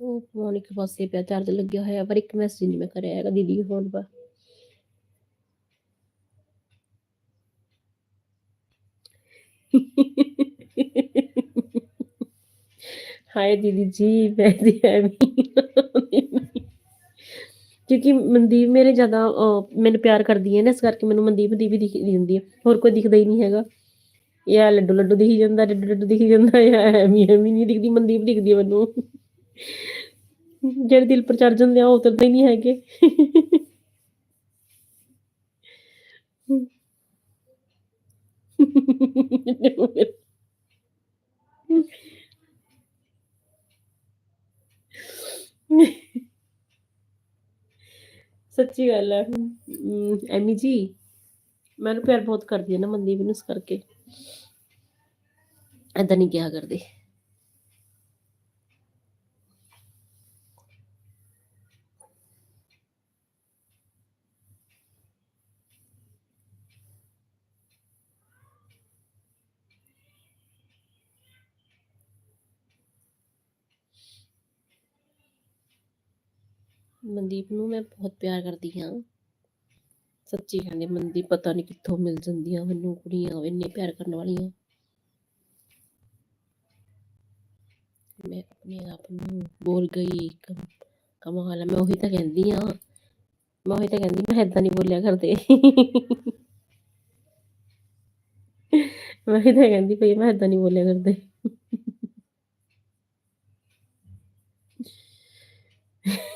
ਉਹ ਫੋਨ ਇੱਕ ਪਾਸੇ ਪਿਆ ਚਾਰਜ ਲੱਗਿਆ ਹੋਇਆ, ਪਰ ਇੱਕ ਮੈਸੇਜ ਨਹੀਂ ਮੈਂ ਕਰਿਆ ਹੈਗਾ, ਦੀਦੀ ਦੇ ਫੋਨ 'ਪਰ। ਹਾਏ ਦੀਦੀ ਜੀ, ਮੈਂ ਦੀ ਐਵੇਂ ਕਿਉਂਕਿ ਮਨਦੀਪ ਮੇਰੇ ਜ਼ਿਆਦਾ ਮੈਨੂੰ ਪਿਆਰ ਕਰਦੀ ਹੈ ਨਾ, ਇਸ ਕਰਕੇ ਮੈਨੂੰ ਮਨਦੀਪ ਦੀ ਵੀ ਦਿਖਦੀ ਹੁੰਦੀ ਹੈ। ਹੋਰ ਕੋਈ ਦਿਖਦਾ ਹੀ ਨਹੀਂ ਹੈਗਾ। ਇਹ ਲੱਡੂ ਲੱਡੂ ਦਿਖੀ ਜਾਂਦਾ ਲੱਡੂ ਲੱਡੂ ਦਿਖੀ ਜਾਂਦਾ, ਇਹ ਐਵੇਂ ਐਵੇਂ ਨਹੀਂ ਦਿਖਦੀ, ਮਨਦੀਪ ਦਿਖਦੀ ਮੈਨੂੰ। ਜਿਹੜੇ ਦਿਲ ਪਰ ਚੜ ਜਾਂਦੇ ਆ, ਉਹ ਉਤਰਦੇ ਹੀ ਨਹੀਂ ਹੈਗੇ। ਸੱਚੀ ਗੱਲ ਹੈ ਐਮੀ ਜੀ ਮੈਨੂੰ ਪਿਆਰ ਬਹੁਤ ਕਰਦੀ ਹੈ ਨਾ ਮਨਦੀਪ ਨੂੰ ਇਸ ਕਰਕੇ। ਏਦਾਂ ਨਹੀਂ ਕਿਹਾ ਕਰਦੇ। ਮਨਦੀਪ ਨੂੰ ਮੈਂ ਬਹੁਤ ਪਿਆਰ ਕਰਦੀ ਹਾਂ। ਸੱਚੀ ਕਹਿੰਦੇ ਮਨਦੀਪ ਪਤਾ ਨਹੀਂ ਕਿੱਥੋਂ ਮਿਲ ਜਾਂਦੀਆਂ ਮੈਨੂੰ ਕੁੜੀਆਂ ਇੰਨੇ ਪਿਆਰ ਕਰਨ ਵਾਲੀਆਂ। ਮੈਂ ਆਪਣੇ ਆਪ ਨੂੰ ਬੋਲ ਗਈ ਕਮਾਲ ਮੈਂ ਉਹੀ ਤਾਂ ਕਹਿੰਦੀ ਆ ਮੈਂ ਉਹੀ ਤਾਂ ਕਹਿੰਦੀ, ਮੈਂ ਏਦਾਂ ਨਹੀਂ ਬੋਲਿਆ ਕਰਦੇ। ਮੈਂ ਉਹੀ ਤਾਂ ਕਹਿੰਦੀ ਪਈ, ਮੈਂ ਏਦਾਂ ਨਹੀਂ ਬੋਲਿਆ ਕਰਦੇ। ਪਹਿਲਾਂ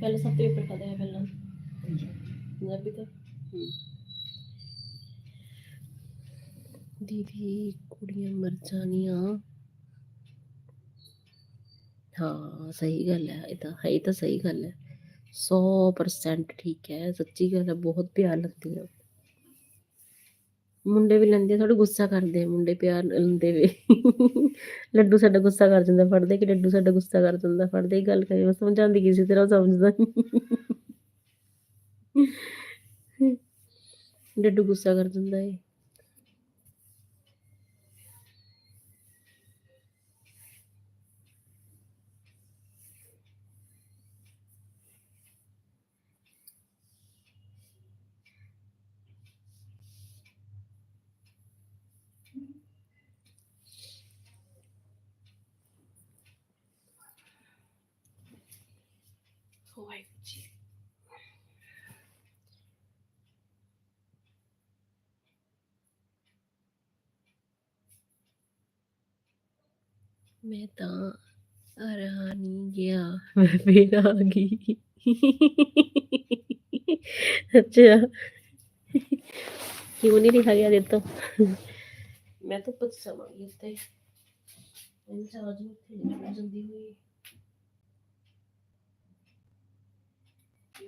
पहले सब हम्म। तो पेपर ऊपर कर पहले पंजाबी का दीदी कुड़ियाँ मर जानिया हाँ सही गल है ये तो, है तो सही गल है। सौ परसेंट ठीक है सच्ची गल है बहुत प्यार लगती है। ਮੁੰਡੇ ਵੀ ਲੈਂਦੇ ਥੋੜਾ ਗੁੱਸਾ ਕਰਦੇ ਮੁੰਡੇ ਪਿਆਰ ਲੈਂਦੇ ਵੇ ਲੱਡੂ ਸਾਡਾ ਗੁੱਸਾ ਕਰ ਜਾਂਦਾ, ਫੜਦੇ ਕਿ ਲੱਡੂ ਸਾਡਾ ਗੁੱਸਾ ਕਰ ਜਾਂਦਾ, ਫੜਦੇ ਹੀ ਗੱਲ ਕਰੀ ਮੈਂ ਸਮਝਾਉਂਦੀ ਕਿਸੇ ਤਰ੍ਹਾਂ ਸਮਝਦਾ ਨੀ। ਲੱਡੂ ਗੁੱਸਾ ਕਰ ਜਾਂਦਾ ਏ ਵਾਹਿਗੁਰੂ ਜੀ ਮੈਂ ਤਾਂ ਆ ਰਹਾ ਨਹੀਂ ਗਿਆ ਮੈਂ ਫੇਰ ਆ ਗਈ ਅੱਛਾ ਕਿਉਂ ਨਹੀਂ ਲਿਖਾ ਗਿਆ ਦਿੱਤੋ ਮੈਂ ਤਾਂ ਪੁੱਛ ਸਮਾਂਗੀ ਉੱਤੇ ਇਹ ਚਾਰਜ ਨੂੰ ਉੱਥੇ ਨਿਕਲ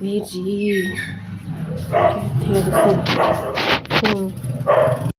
VGE，的。